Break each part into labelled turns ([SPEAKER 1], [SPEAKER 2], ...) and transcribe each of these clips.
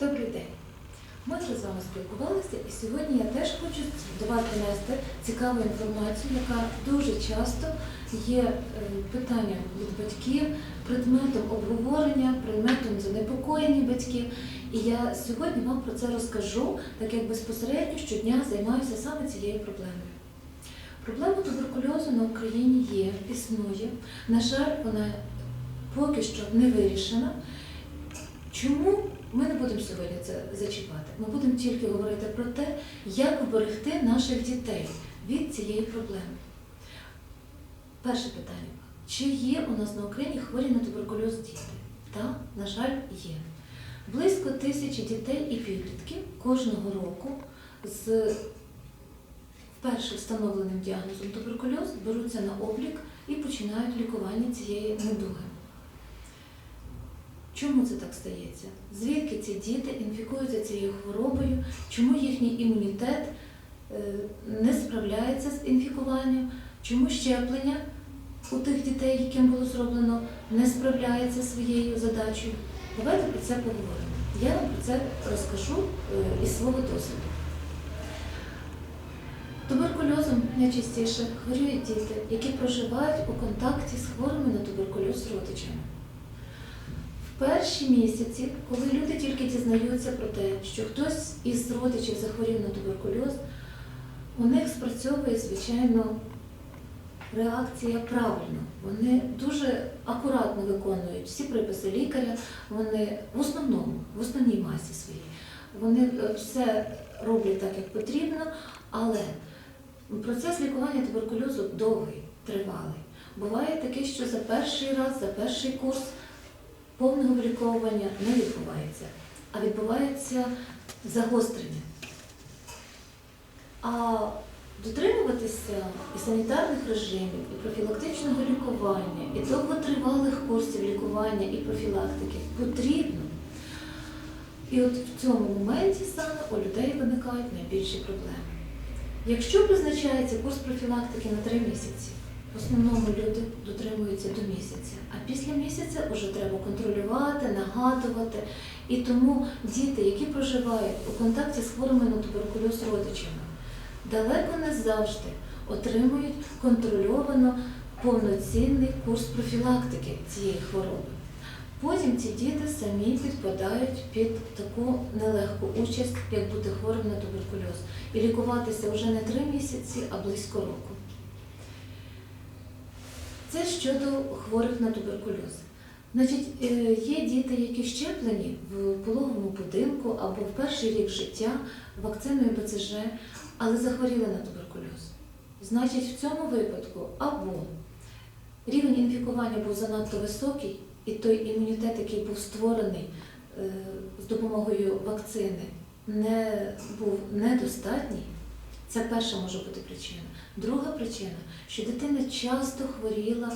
[SPEAKER 1] Добрий день. Ми вже з вами спілкувалися, і сьогодні я теж хочу до вас донести цікаву інформацію, яка дуже часто є е, питанням від батьків, предметом обговорення, предметом занепокоєння батьків. І я сьогодні вам про це розкажу, так як безпосередньо щодня займаюся саме цією проблемою. Проблема туберкульозу на Україні є, існує. На жаль, вона поки що не вирішена. Чому ми не будемо сьогодні це зачіпати? Ми будемо тільки говорити про те, як вберегти наших дітей від цієї проблеми. Перше питання. Чи є у нас на Україні хворі на туберкульоз діти? Так, на жаль, є. Близько тисячі дітей і підлітків кожного року з вперше встановленим діагнозом туберкульоз беруться на облік і починають лікування цієї недуги. Чому це так стається? Звідки ці діти інфікуються цією хворобою? Чому їхній імунітет е, не справляється з інфікуванням? Чому щеплення у тих дітей, яким було зроблено, не справляється своєю задачею? Давайте про це поговоримо. Я вам про це розкажу е, із свого досвіду. Туберкульозом найчастіше хворіють діти, які проживають у контакті з хворими на туберкульоз родичами. Перші місяці, коли люди тільки дізнаються про те, що хтось із родичів захворів на туберкульоз, у них спрацьовує, звичайно, реакція правильно. Вони дуже акуратно виконують всі приписи лікаря, вони в основному, в основній масі своїй, вони е, все роблять так, як потрібно, але процес лікування туберкульозу довгий, тривалий. Буває таке, що за перший раз, за перший курс повного виліковування не відбувається, а відбувається загострення. А дотримуватися і санітарних режимів, і профілактичного лікування, і довготривалих курсів лікування і профілактики потрібно. І от в цьому моменті саме у людей виникають найбільші проблеми. Якщо призначається курс профілактики на 3 місяці, в основному люди дотримуються до місяця, а після місяця вже треба контролювати, нагадувати. І тому діти, які проживають у контакті з хворими на туберкульоз родичами, далеко не завжди отримують контрольовано повноцінний курс профілактики цієї хвороби. Потім ці діти самі підпадають під таку нелегку участь, як бути хворим на туберкульоз, і лікуватися вже не три місяці, а близько року. Це щодо хворих на туберкульоз. Значить, е, є діти, які щеплені в пологовому будинку або в перший рік життя вакциною БЦЖ, але захворіли на туберкульоз. Значить, в цьому випадку або рівень інфікування був занадто високий, і той імунітет, який був створений е, з допомогою вакцини, не був недостатній. Це перша може бути причина. Друга причина, що дитина часто хворіла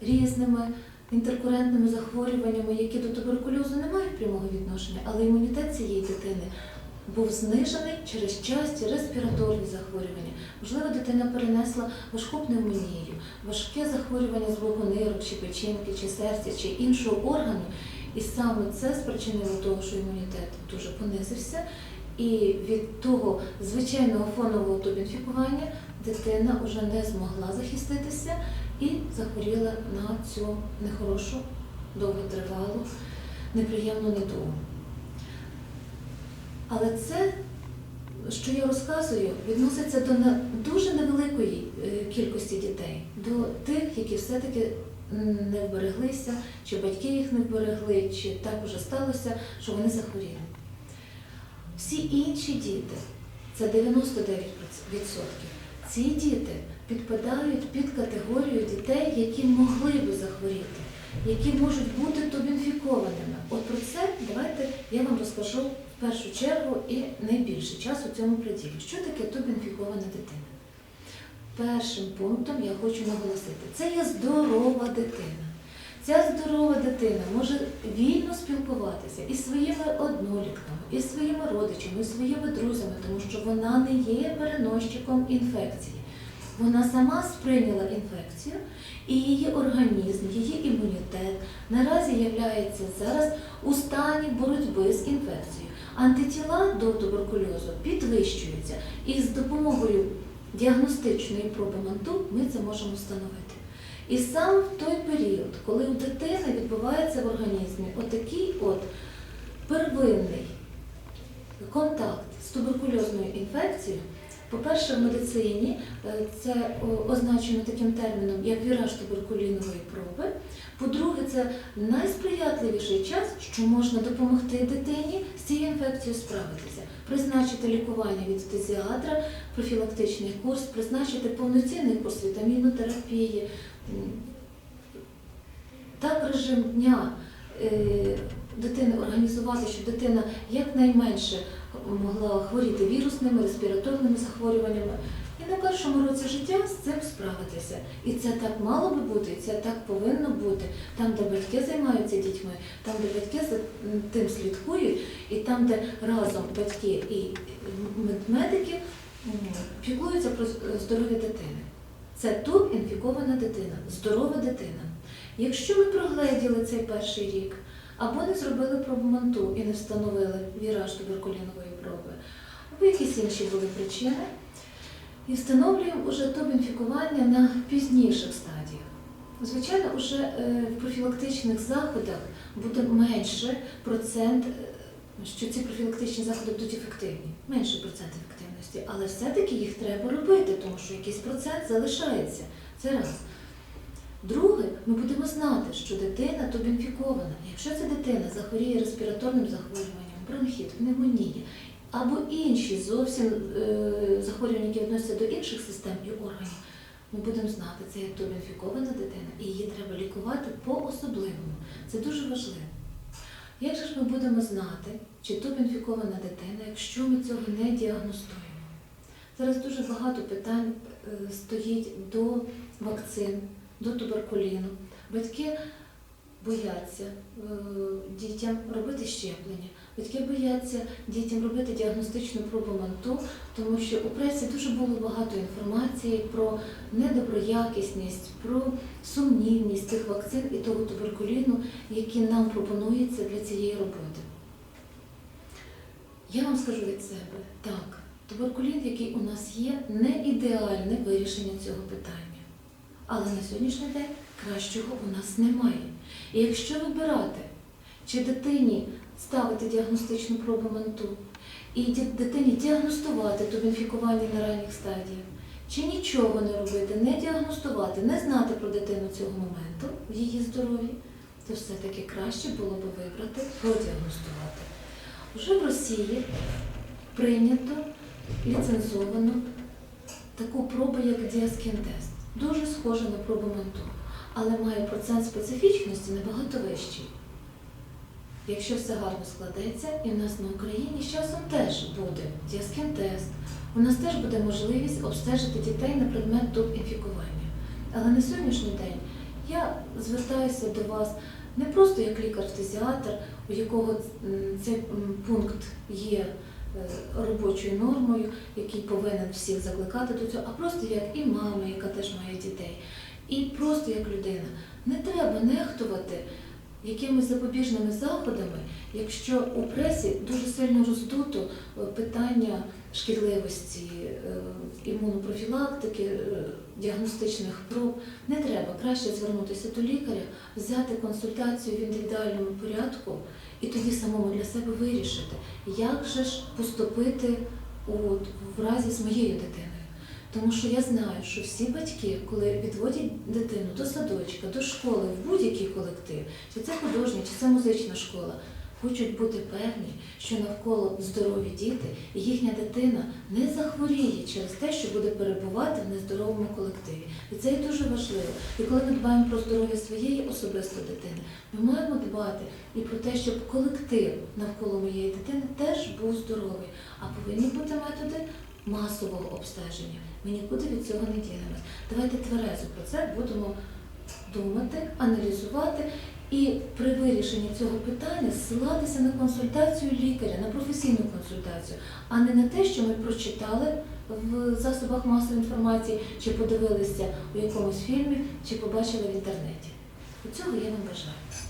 [SPEAKER 1] різними інтеркурентними захворюваннями, які до туберкульозу не мають прямого відношення, але імунітет цієї дитини був знижений через часті респіраторні захворювання. Можливо, дитина перенесла важку пневмонію, важке захворювання з боку нирок, чи печінки, чи серця, чи іншого органу. І саме це спричинило того, що імунітет дуже понизився. І від того звичайного фонового тубінфікування дитина вже не змогла захиститися і захворіла на цю нехорошу, довготривалу, неприємну недугу. Але це, що я розказую, відноситься до дуже невеликої е, кількості дітей, до тих, які все-таки не вбереглися, чи батьки їх не вберегли, чи так уже сталося, що вони захворіли. Всі інші діти, це 99%, ці діти підпадають під категорію дітей, які могли би захворіти, які можуть бути тубінфікованими. От про це давайте я вам розкажу в першу чергу і найбільше часу цьому приділю. Що таке тубінфікована дитина? Першим пунктом я хочу наголосити, це є здорова дитина. Ця здорова дитина може вільно спілкуватися із своїми однолітками, із своїми родичами, із своїми друзями, тому що вона не є переносчиком інфекції. Вона сама сприйняла інфекцію, і її організм, її імунітет наразі є зараз у стані боротьби з інфекцією. Антитіла до туберкульозу підвищуються, і з допомогою діагностичної проби МАНТУ ми це можемо встановити. І сам в той період, коли у дитини відбувається в організмі отакий от первинний контакт з туберкульозною інфекцією, по-перше, в медицині е, це означено таким терміном, як віраж туберкулінової проби. По-друге, це найсприятливіший час, що можна допомогти дитині з цією інфекцією справитися, призначити лікування від фтизіатра, профілактичний курс, призначити повноцінний курс вітамінотерапії. Так режим дня е, дитини організувати, щоб дитина якнайменше могла хворіти вірусними, респіраторними захворюваннями. І на першому році життя з цим справитися. І це так мало би бути, і це так повинно бути. Там, де батьки займаються дітьми, там, де батьки за тим слідкують, і там, де разом батьки і медики м, піклуються про здоров'я дитини. Це тут інфікована дитина, здорова дитина. Якщо ми прогледіли цей перший рік, або не зробили пробу манту і не встановили віраж туберкулінової проби, або якісь інші були причини, і встановлюємо уже топ інфікування на пізніших стадіях. Звичайно, вже е, в профілактичних заходах буде менше процент, е, що ці профілактичні заходи будуть ефективні, менше процент ефективності, але все-таки їх треба робити, тому що якийсь процент залишається. Це раз. Друге, ми будемо знати, що дитина тубінфікована. Якщо ця дитина захворіє респіраторним захворюванням, бронхіт, пневмонія або інші зовсім е, захворювання, які відносяться до інших систем і органів, ми будемо знати, це є тубінфікована дитина, і її треба лікувати по-особливому. Це дуже важливо. Як же ж ми будемо знати, чи тубінфікована дитина, якщо ми цього не діагностуємо? Зараз дуже багато питань е, стоїть до вакцин, до туберкуліну. Батьки бояться е, дітям робити щеплення, батьки бояться дітям робити діагностичну пробу манту, тому що у пресі дуже було багато інформації про недоброякісність, про сумнівність цих вакцин і того туберкуліну, які нам пропонуються для цієї роботи. Я вам скажу від себе, так, туберкулін, який у нас є, не ідеальне вирішення цього питання. Але на сьогоднішній день кращого у нас немає. І якщо вибирати, чи дитині ставити діагностичну пробу манту, і дитині діагностувати тубінфікування на ранніх стадіях, чи нічого не робити, не діагностувати, не знати про дитину цього моменту в її здоров'ї, то все-таки краще було б вибрати продіагностувати. Уже в Росії прийнято ліцензовано таку пробу, як діаскін-тест. Дуже схожа на пробу манту, але має процент специфічності набагато вищий. Якщо все гарно складеться, і в нас на Україні з часом теж буде діаскін-тест, у нас теж буде можливість обстежити дітей на предмет доп-інфікування. Але на сьогоднішній день я звертаюся до вас не просто як лікар-фтизіатр, у якого цей пункт є робочою нормою, який повинен всіх закликати до цього, а просто як і мама, яка теж має дітей, і просто як людина. Не треба нехтувати якимись запобіжними заходами, якщо у пресі дуже сильно роздуто е, питання шкідливості е, імунопрофілактики, е, діагностичних проб, не треба краще звернутися до лікаря, взяти консультацію в індивідуальному порядку і тоді самому для себе вирішити, як же ж поступити от, в разі з моєю дитиною. Тому що я знаю, що всі батьки, коли відводять дитину до садочка, до школи, в будь-який колектив, чи це художня, чи це музична школа, хочуть бути певні, що навколо здорові діти і їхня дитина не захворіє через те, що буде перебувати в нездоровому колективі. І це є дуже важливо. І коли ми дбаємо про здоров'я своєї особисто дитини, ми маємо дбати і про те, щоб колектив навколо моєї дитини теж був здоровий. А повинні бути методи масового обстеження. Ми нікуди від цього не дінемось. Давайте тверезо про це будемо думати, аналізувати і при вирішенні цього питання ссилатися на консультацію лікаря, на професійну консультацію, а не на те, що ми прочитали в засобах масової інформації, чи подивилися у якомусь фільмі, чи побачили в інтернеті. І цього я вам бажаю.